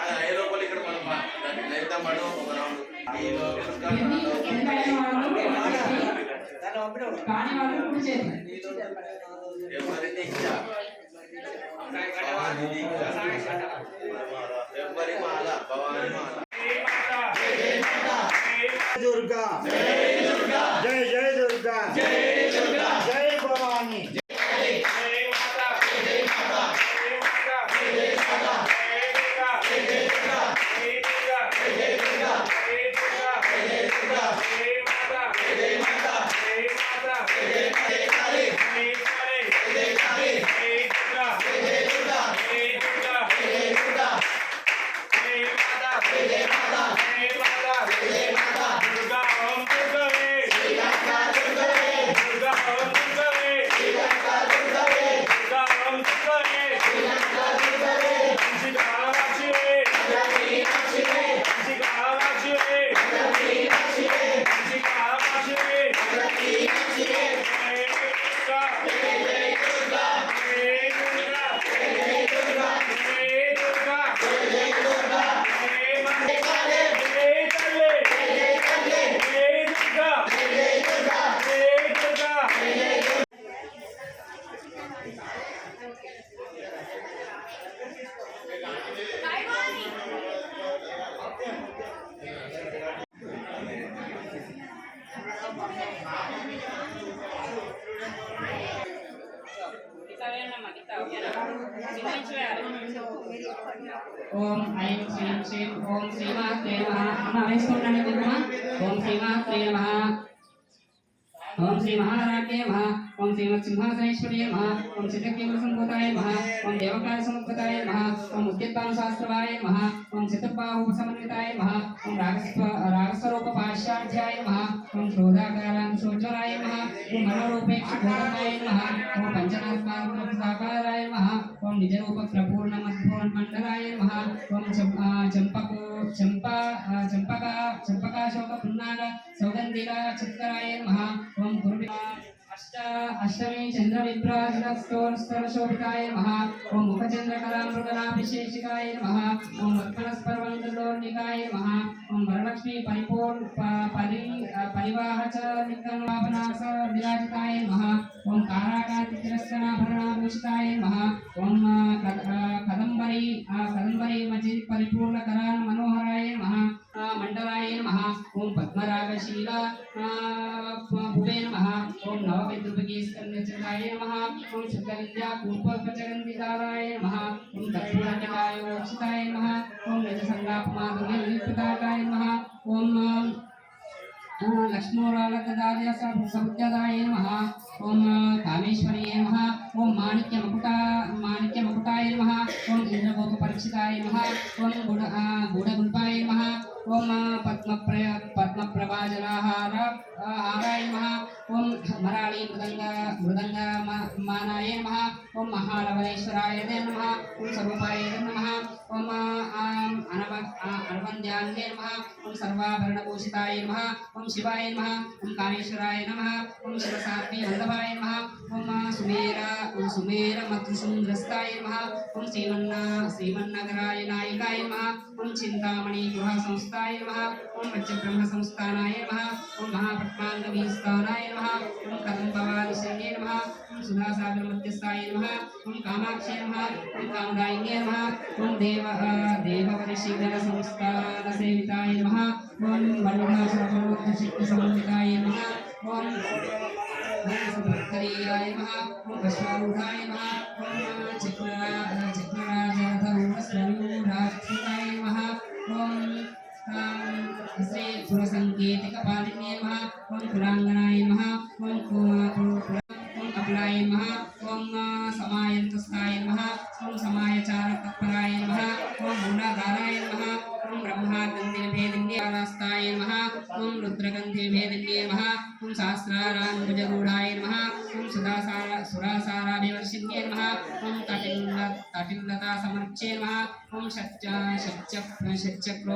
అది ఐదు రూపాయలు ఇక్కడ మనం దాన్ని లైట్ పడు ఒక రౌండ్. ఈ లోపల ఎందుకంటే ఓం ఐం శ్రీం శ్రీం ఓం శ్రీమాత్రే నమః. అమ్మ వేసుకోండి విగ్రహ ఓం శ్రీమాత్రే నమ. ओम श्री महाराज्य नमः ओम श्री सिंहासनेश्वरीय नमः ओम सिद्धकेवल संभूताय नमः ओम देवकाय समुद्भूताय नमः ओम उद्यतान शास्त्रवाय नमः ओम सिद्धबाहु समन्विताय नमः ओम रागस्व रागस्वरूप पाश्चाध्याय नमः ओम क्रोधाकारां शोचराय नमः ओम मनोरूपेक्ष भूताय नमः ओम पंचनात्मात्मक साकाराय नमः ओम निजरूप प्रपूर्ण मद्भून मंडलाय नमः ओम चंपको చంపా చంపక చంపకాశోక పున్నాగ సౌగంధిక చిత్కరాయ నమః ఓం గురువి అష్ట అష్టమి చంద్ర విభ్రాజితస్తోస్తర శోభితాయ ఓం ముఖచంద్ర కళామృగనాభిషేషికాయ ఓం లక్ష్మణస్పర్వంతలోర్నికాయ నమః ఓం వరలక్ష్మి పరిపూర్ పరి పరివాహ విరాజితాయ నమః ఓం కారాకాంతి తిరస్కరాభరణాభూషితాయ నమః. ఓం ఆ, కద- మచి పరిపూర్ణ మనోహరాయ నమః. మండలాయ నమః. ఓం పద్మరాగశీల భువే నమః. ఓం నవవిద్రుపకి స్కందచందాయ ఓం శుద్ధవిద్యా ఓం దక్షిణాయ మోక్షితాయ ఓం నిజసంగాపమాధుర్య నిలిపితాకాయ నమః. ఓం ఆ, లక్ష్మోరాలకదార్య ఓం కామేశ్వర్యే నమః. ఓం మాణిక్య మకుట మాణిక్య మకుటాయ నమః. ఓం ఇంద్రగోప పరీక్షితాయ నమః. ఓం గుడ ఆ, గూఢగుల్పాయ ఓం పద్మప్ర పద్మప్రభాజలాహార ఆ, హారాయ ఓం మరాళి మృదంగ మృదంగ మానాయ నమ. ఓం మహాలవలేశ్వరాయ నమ. ఓం స్వరూపాయ నమ. ఓం ఆ, అనవ ఆ, అనవంద్యాన్యే నమః ఓం సర్వాభరణభూషితాయ నమః ఓం శివాయ నమః ఓం కామేశ్వరాయ నమః ఓం శివసాత్వి వల్లభాయ నమః ఓం సుమేర ఓం సుమేర మధుసుంద్రస్తాయ నమః ఓం శ్రీమన్న శ్రీమన్నగరాయ నాయకాయ నమః ఓం చింతామణి గృహ సంస్థాయ నమః ఓం పంచబ్రహ్మ సంస్థానాయ నమః ఓం మహాపద్మాంగవీస్థానాయ ओम सुधा सागर मध्यस्थाय नमः ओम कामाक्षे नमः ओम कामदायिने नमः। ओम देव देवपरिशीलन संस्थान सेविताय नमः। ओम वरुणासुरमोक्ष शक्ति समन्विताय नमः। ओम सुभक्तरीयाय नमः। ओम भस्मारूढाय नमः। ओम चक्रा चक्रराजाधौमस्रयूढाक्षिताय नमः। ओम श्री सुरसङ्केतिकपालिन्ये नमः। ओम कुलाङ्गनाय नमः ओम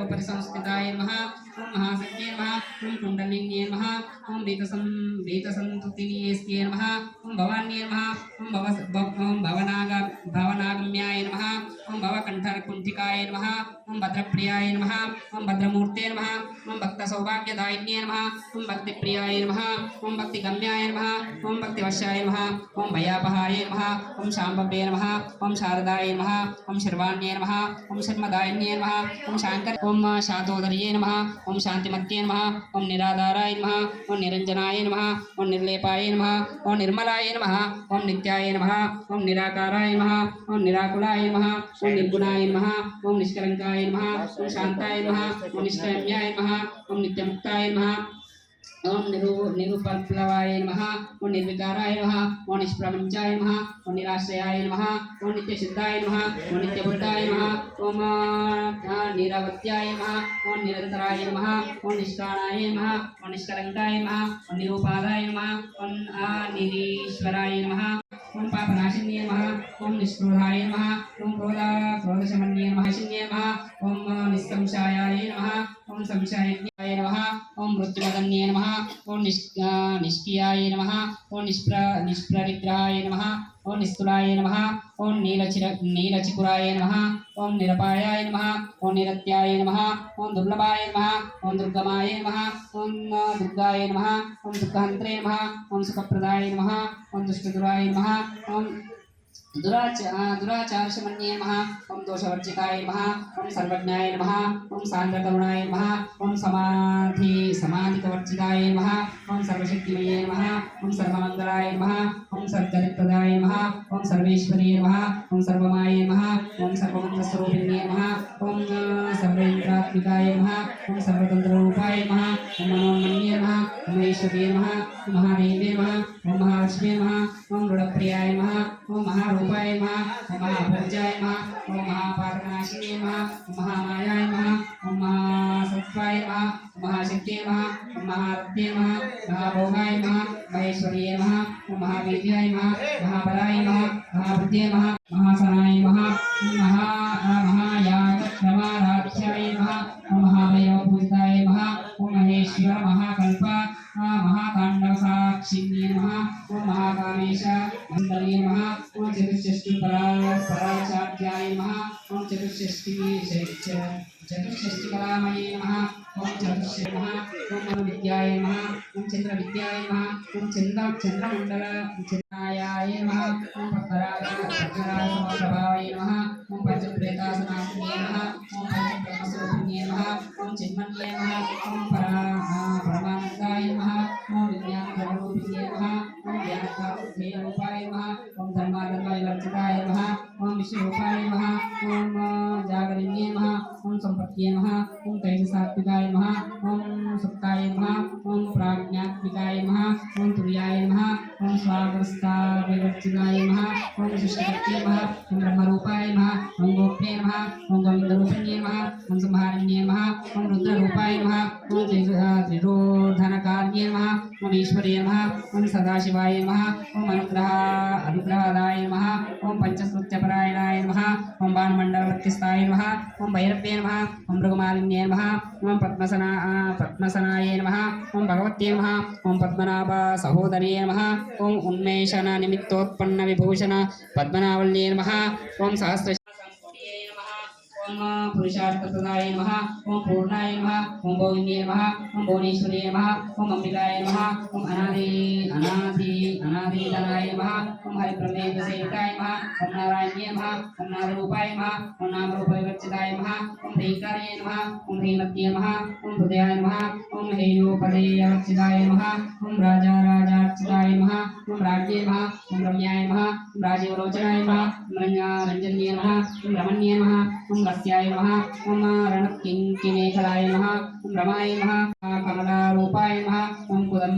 షట్చక్రోపరి సంస్థితాయ నమః ఓం మహాశక్తే నమః ఓం కుండలిన్యే నమః ఓం వీతసం వీతసంతుతినియేస్యే నమః ఓం భవాన్యే నమః ఓం భవ భవ- ఓం భవనాగ భవనాగమ్యాయ నమః ఓం భవకంఠకుంఠికాయ నమ ఓం భద్రప్రియాయ నమ ఓం భద్రమూర్తే నమ ఓం భక్త సౌభాగ్యదాయిన్యే నమ ఓం భక్తి ప్రియాయ నమ ఓం భక్తి గమ్యాయ నమ ఓం భక్తి వశ్యాయ నమ ఓం భయాపహాయ నమ ఓం శాంభవే నమ ఓం శారదాయ నమ ఓం శర్వాణ్యే నమ ఓం శర్మదాయిన్యే నమ ఓం శాంకర్ ఓం శాతోదర్యే నమ ఓం శాంతిమత్యే నమ ఓం నిరాధారాయ నమ ఓం నిరంజనాయ నమ ఓం నిర్లేపాయ నమ ఓం నిర్మలాయ నమ ఓం నిత్యాయ నమ ఓం నిరాకారాయ నమ ఓం నిరాకులాయ నమ ఓం నిర్గుణాయ నమః ఓం నిష్కలంకాయ నమః ఓం శాంతాయ నమః ఓం నిష్కమ్యాయ నమః ఓం నిత్యముక్తాయ నమః ఓం నిరు నిరుపప్లవాయ నమ ఓం నిర్వికారాయ నమ ఓం నిష్ప్రపంచాయ నమ ఓం నిరాశ్రయాయ నమ ఓం నిత్యశుద్ధాయ నమ ఓం నిత్యబుద్ధాయ నమ ఓం నిరవత్యాయ నమ ఓం నిరంతరాయ నమ ఓం నిష్కాణాయ నమ ఓం నిష్కలంకాయ నమ ఓం నిరుపాదాయ నమ ఓం నిరీశ్వరాయ నమ ఓం పాపనాశిన్యే నమః. ఓం నిష్క్రోధాయ నమ. ఓం క్రోధ క్రోధశమన్యే నమః. శిన్యే ఓం నిస్సంశాయాయ నమ. ఓం సంశయజ్ఞాయ నమ. ఓం మృత్యుమదన్యే నమ. ఓం నిష్ ఆ, నిష్క్రియాయ నమః. ఓం నిష్ప్ర నిష్ప్రరిద్రాయ నమ. ఓం నిస్తులాయ నమ ఓం నీలచిర నీలచిపురాయ నమ ఓం నిరపాయాయ నమ ఓం నిరత్యాయ నమ ఓం దుర్లభాయ నమ ఓం దుర్గమాయ నమ ఓం దుర్గాయ నమ ఓం దుఃఖహంత్రే నమ ఓం సుఖప్రదాయ నమ ఓం దుష్టదురాయ నమ ఓం दुराच दुराचार से मन्ये नमः दोषवर्जिताय नमः ओम सर्वज्ञाय नमः ओम सांद्र नम नमः ओम समाधि समाधिकवर्जिताय ओं ओम नम नमः ओम सर्वमंगलाय नमः ओम सर्वचरित्रदाय नमः ओम सर्वेश्वरीय नमः ओम सर्वमाय नमः ओम सर्वमंत्रस्वरूपिणे नमः सर्वेन्द्रात्मिकाय नमः ओम सर्वतंत्ररूपाय नमः ओम मनोन्मन्ये नमः ओम ऐश्वर्ये महादेवे नमः ओम महालक्ष्मी नमः ओम रुणप्रियाय नमः ओम महारूप रूपाय माँ महाभुजाय माँ, ओम महापातनाशिने माँ महामायाय माँ, ओम महासत्वाय माँ महाशक्ति माँ महारत्ने माँ, महाभोगाय माँ, महेश्वरीय माँ महावीर्याय माँ महाबलाय माँ महाबुद्धे माँ महासनाय माँ। చతుషష్ఠి చతుషష్ఠి కళామయే నమః. ఓం చతుషష్ఠి నమః. ఓం మను విద్యాయ నమః ఓం చంద్ర విద్యాయ నమః ఓం చంద్ర చంద్రమండల చంద్రాయాయ నమః ఓం పద్మరాజ పద్మరాజ నమః ఓం పంచప్రేతాసనాశిన్యే నమః ఓం పంచబ్రహ్మస్వరూపిణ్యే నమః ఓం చిన్మన్యే నమః ఓం పరా పరమానందాయ నమః ఓం విజ్ఞానధర్మరూపిణ్యే నమః ఓం జ్ఞానకారుణ్యరూపాయ నమః ఓం ధర్మాధర్మవివర్జితాయ నమః ఓం విష్ణురూపాయ నమః ఓం జాగరిణ్యే నమః ఓం సంపత్యే నమః ఓం తైజసాత్మికాయ నమః ఓం กายมหะองปรากญาติกายมหะองตุริยายมหา నమః ఓం స్వాగస్తావివర్జితాయ నమః ఓం శిష్టశక్తి నమః ఓం బ్రహ్మరూపాయ నమః ఓం గోప్యే నమః ఓం గోవిందరూపిణ్యే నమః ఓం సంహారిణ్యే నమః ఓం రుద్రరూపాయ నమః ఓం త్రిరోధనకార్యే నమః ఓం ఈశ్వర్యే నమః ఓం సదాశివాయ నమః ఓం అనుగ్రహ అనుగ్రహదాయ నమః ఓం పంచకృత్యపరాయణాయ నమః ఓం బాణమండలవర్తిస్తాయ నమః ఓం భైరవ్యే నమః ఓం మృగమాలిన్యే నమః ఓం పద్మసనా పద్మసనాయ నమః ఓం భగవత్యే నమః ఓం పద్మనాభ సహోదర్యే నమః ఓం ఉన్మేషణ నిమిత్తోత్పన్న విభూషణ పద్మనావల్యే నమ. ఓం సహస్ర ओम पुरुषार्थ प्रदाय नमः ओम पूर्णाय नमः ओम गोविंदे नमः ओम भुवनेश्वरी नमः ओम अमृताय नमः ओम अनादि अनादि अनादिदाय नमः ओम हरिप्रमेय नमः ओम नारायण्य नमः ओम नारूपाय नमः ओम नाम नमः ओम दैकार्य नमः ओम धीमत्ये नमः ओम हृदयाय नमः ओम हेयोपदेय नमः ओम राजा राजार्चिताय नमः ओम राज्ये नमः ओम रम्याय नमः ओम राजीवलोचनाय नमः रञ्जन्ये नमः ओम रमण्ये नमः కుంభస్యాయ నమ ఓం రణకింకినేకలాయ నమ ఓం రమాయ నమః కమలారూపాయ నమ ఓం కుదం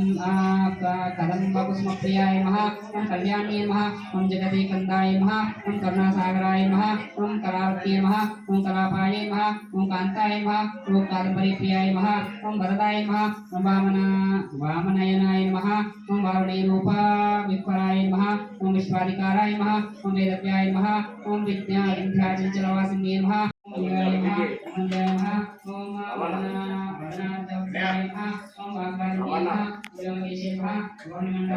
కదంబకుసుమప్రియాయ నమ ఓం కళ్యాణ్యే నమ ఓం జగదే కందాయ నమః ఓం కరుణాసాగరాయ నమ ఓం కళావత్యే నమ ఓం కళాపాయ నమ ఓం కాంతాయ నమ ఓం కాదంబరి నమ నమః ఓం వరదాయ నమ ఓం వామన వామనయనాయ నమ ఓం వారుణీ రూపా విప్రాయ నమః ఓం విశ్వాధికారాయ మహ ఓం వేదవ్యాయ మహ ఓం విద్యా వింధ్యాచలవాసినే మహ ఓం ఓం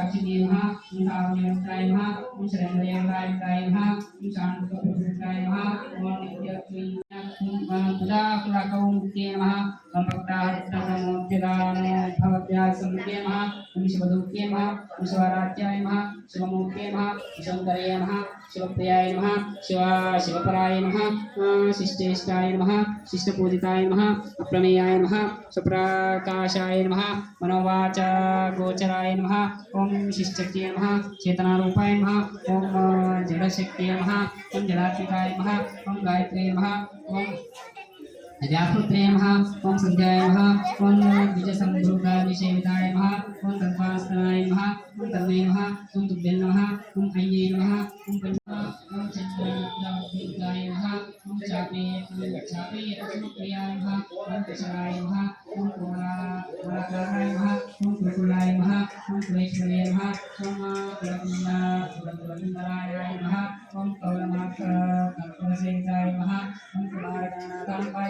साक्षिणी महा ओम सामयत्राय महा ओम शरणवयत्राय महा ओम शांतप्रभुत्राय महा ओम नित्य पुदा कुलकौ मुक्ते नमः। ओम भक्ताहत्तमोद्यदानो भवत्या समुद्ये नमः ओम शिवदूत्ये नमः ओम शिवाराध्याय नमः शिवमूर्ते नमः शङ्करे नमः शिवप्रियाय नमः शिवा शिवपराय नमः शिष्टेष्टाय नमः शिष्टपूजिताय नमः अप्रमेयाय नमः सुप्रकाशाय नमः मनोवाच गोचराय नमः ॐ शिष्टत्ये नमः चेतनारूपाय नमः ॐ जडशक्तिये नमः ॐ जडात्मिकाय नमः ॐ गायत्रे नमः ॐ व्यापृत्रे नमः ॐ सद्याय नमः ॐ द्विजसम्भृगानिषेविताय नमः ॐ तद्वास्तनाय नमः ॐ तन्मे नमः ॐ तुभ्ये नमः ॐ अय्ये नमः ॐ ॐ चन्द्राय नमः ॐ चापे चापे प्रियाय नमः ॐ कुशलाय नमः ॐ कोला कोलाकाराय नमः ॐ कुकुलाय नमः ॐ कुलेश्वरे नमः ॐ कुलकुण्डराय नमः ॐ कौलमात्र कल्पसेविताय नमः ॐ कुमारगणाकान्ताय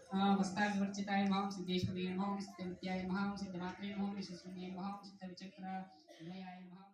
वस्तावर्चिताय माँ सिद्धेश्वरीय नमः सिद्धविद्याय नमः सिद्धमात्रे नमः सिद्धचक्र मयाय नमः